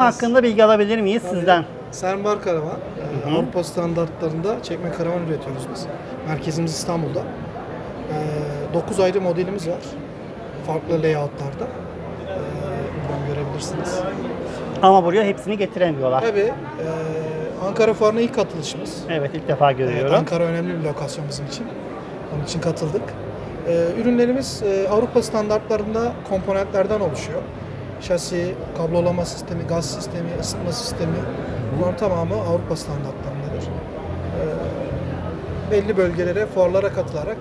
hakkında bilgi alabilir miyiz sizden? Sermbar Karavan. Ee, Avrupa standartlarında çekme karavan üretiyoruz biz. Merkezimiz İstanbul'da. 9 ayrı modelimiz var. Farklı layoutlarda. Ee, buradan görebilirsiniz. Ama buraya hepsini getiremiyorlar. Tabii e, Ankara Fuarı'na ilk katılışımız. Evet ilk defa Evet, görüyorum. Ankara önemli bir lokasyon bizim için. Onun için katıldık. Ee, ürünlerimiz e, Avrupa standartlarında komponentlerden oluşuyor. Şasi, kablolama sistemi, gaz sistemi, ısıtma sistemi bunların tamamı Avrupa standartlarındadır. Ee, belli bölgelere, fuarlara katılarak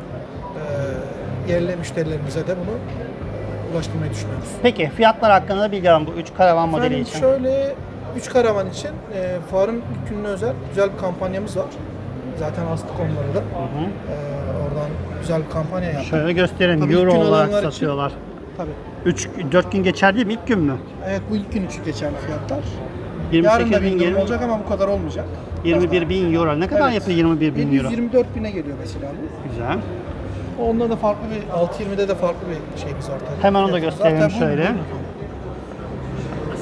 e, yerli müşterilerimize de bunu e, ulaştırmayı düşünüyoruz. Peki fiyatlar hakkında da bilgi alalım bu 3 karavan modeli Efendim için. şöyle 3 karavan için e, fuarın ilk gününe özel güzel bir kampanyamız var. Zaten astık onları da. Hı hı. Ee, oradan güzel bir kampanya yaptık. Şöyle gösterelim. Tabii Euro olarak alanlar için- satıyorlar. Tabii. 3 4 gün geçer değil mi? İlk gün mü? Evet bu ilk gün için geçerli fiyatlar. 28 Yarın da bir bin, indirim 20, olacak ama bu kadar olmayacak. 21 bin euro. Ne kadar Evet. yapıyor 21 bin euro? 724 bine geliyor mesela bu. Güzel. Onda da farklı bir 6.20'de de farklı bir şeyimiz tabii. Hemen onu da gösterelim buyurun, şöyle.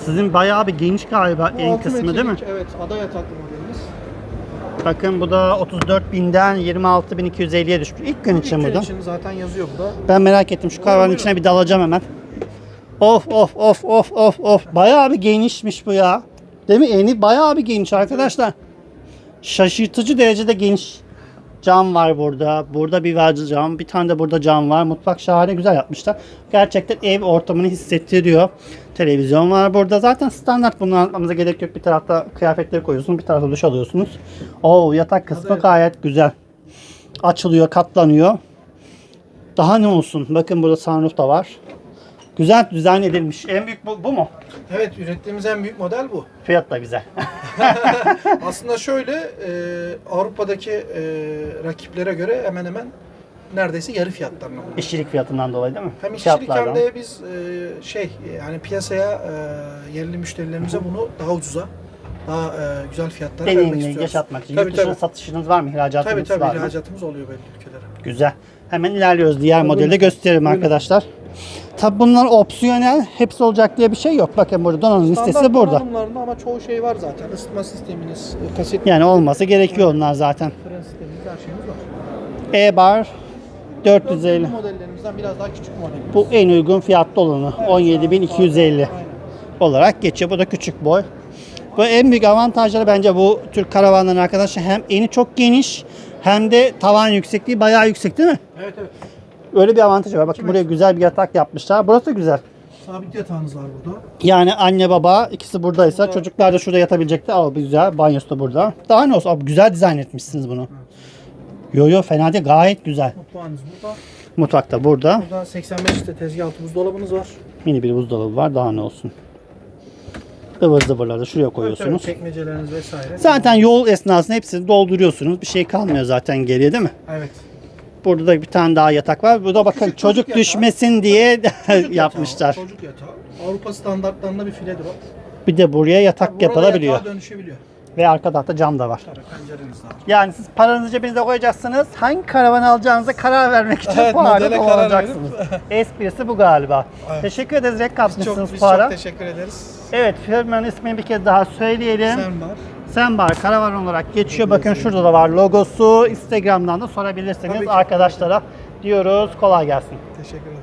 Sizin bayağı bir geniş galiba Bu en altı kısmı değil mi? metrelik, Evet ada yataklı modelimiz. Bakın bu da 34 binden 26.250'ye düşmüş. İlk gün için bu da. için zaten yazıyor bu da. Ben merak ettim. Şu karavanın içine bir dalacağım hemen. Of of of of of of. Bayağı bir genişmiş bu ya. Değil mi? Eni bayağı bir geniş arkadaşlar. Şaşırtıcı derecede geniş. Cam var burada. Burada bir verci cam. Bir tane de burada cam var. Mutfak şahane güzel yapmışlar. Gerçekten ev ortamını hissettiriyor. Televizyon var burada. Zaten standart bunu anlatmamıza gerek yok. Bir tarafta kıyafetleri koyuyorsunuz. Bir tarafta duş alıyorsunuz. Oo yatak kısmı Tabii. gayet güzel. Açılıyor, katlanıyor. Daha ne olsun? Bakın burada sunroof da var. Güzel dizayn edilmiş. En büyük bu, bu mu? Evet ürettiğimiz en büyük model bu. Fiyat da güzel. Aslında şöyle e, Avrupa'daki e, rakiplere göre hemen hemen neredeyse yarı fiyatlarına bunlar. İşçilik fiyatından dolayı değil mi? Hem işçilik hem de biz e, şey yani piyasaya e, yerli müşterilerimize bunu daha ucuza daha e, güzel fiyatlara vermek Deneyimli, istiyoruz. yaşatmak için. Tabii Yurt dışına tabii. satışınız var mı? İhracatınız Tabii var tabii mı? ihracatımız oluyor belli ülkelere. Güzel. Hemen ilerliyoruz. Diğer modelde Buyurun. arkadaşlar. Tabi bunlar opsiyonel. Hepsi olacak diye bir şey yok. Bakın burada donanım listesi Standart burada. donanımlarında ama çoğu şey var zaten. Isıtma sisteminiz, e, kaset Yani olması gerekiyor onlar zaten. fren sistemimiz her şeyimiz var. E-bar 450. Bu modellerimizden biraz daha küçük model. Bu en uygun fiyatlı olanı. 17.250 Aynen. olarak geçiyor. Bu da küçük boy. Bu en büyük avantajları bence bu tür karavanların arkadaşlar hem eni çok geniş hem de tavan yüksekliği bayağı yüksek değil mi? Evet evet. Öyle bir avantajı var. Bakın buraya güzel bir yatak yapmışlar. Burası da güzel. Sabit yatağınız var burada. Yani anne baba ikisi buradaysa Burada- çocuklar da şurada yatabilecekti. Aa güzel. Banyosu da burada. Daha ne olsun? Abi, güzel dizayn etmişsiniz bunu. Yo yo fena değil. Gayet güzel. Mutfağınız burada. Mutfak da burada. Burada 85 litre tezgah altı buzdolabınız var. Mini bir buzdolabı var. Daha ne olsun. Ivır zıvırları şuraya koyuyorsunuz. Tabii, çekmeceleriniz vesaire. Zaten yol esnasında hepsini dolduruyorsunuz. Bir şey kalmıyor zaten geriye değil mi? Evet. Burada da bir tane daha yatak var. Burada bakın çocuk, çocuk yatağı. düşmesin diye Çocuk yapmışlar. Yatağı, çocuk yatağı. Avrupa standartlarında bir file drop. Bir de buraya yatak Burada yapılabiliyor. yatağa dönüşebiliyor. Ve arka tarafta cam da var. Yani siz paranızı cebinize koyacaksınız. Hangi karavan alacağınıza karar vermek için Evet, fuarda olacaksınız. Esprisi bu galiba. Evet. Teşekkür ederiz. Renk Biz katmışsınız çok, biz fuara. çok teşekkür ederiz. Evet firmanın ismini bir kez daha söyleyelim. Sen var. Senbar karavan olarak geçiyor. Bakın şurada da var logosu. Instagram'dan da sorabilirsiniz arkadaşlara diyoruz. Kolay gelsin. Teşekkür ederim.